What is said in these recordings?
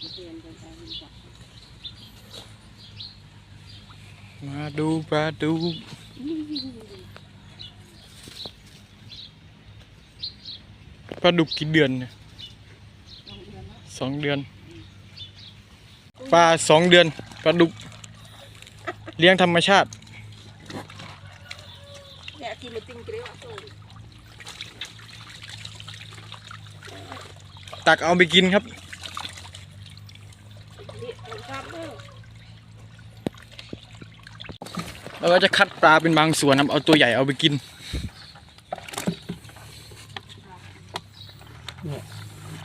มาดูปลาดูปลาดุกกี่เดือนเนี่ยสองเดือนปลาสองเดือนปลาดุก เลี้ยงธรรมชาติตักเอาไปกินครับ เด้อแล้วก็จะคัดปลาเป็นบางส่วนครับเอาตัวใหญ่เอาไปกิน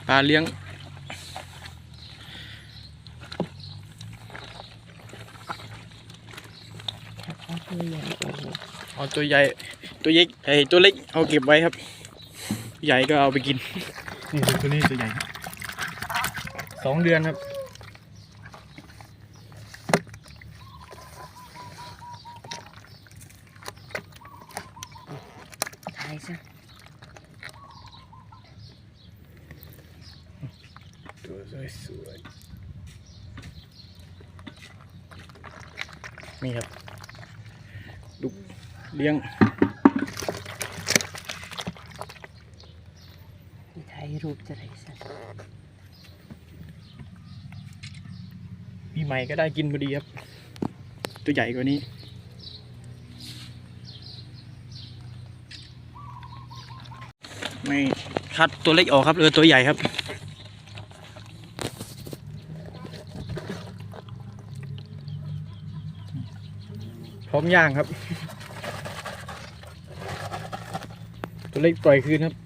ปลาเลี้ยง เอาตัวใหญ่ตัวเล็กไอ้ตัวเล็กเอาเก็บไว้ครับ ใหญ่ก็เอาไปกิน นี่ตัวนี้ตัวใหญ่สองเดือนครับายซะตัวสวยๆนี่ครับลูกเลี้ยงถ่ายรูปจะได้ซะปีใหม่ก็ได้กินพอดีครับ ตัวใหญ่กว่านี้ ไม่คัดตัวเล็กออกครับเหลือตัวใหญ่ครับ พร้อมย่างครับ ตัวเล็กปล่อยคืนครับ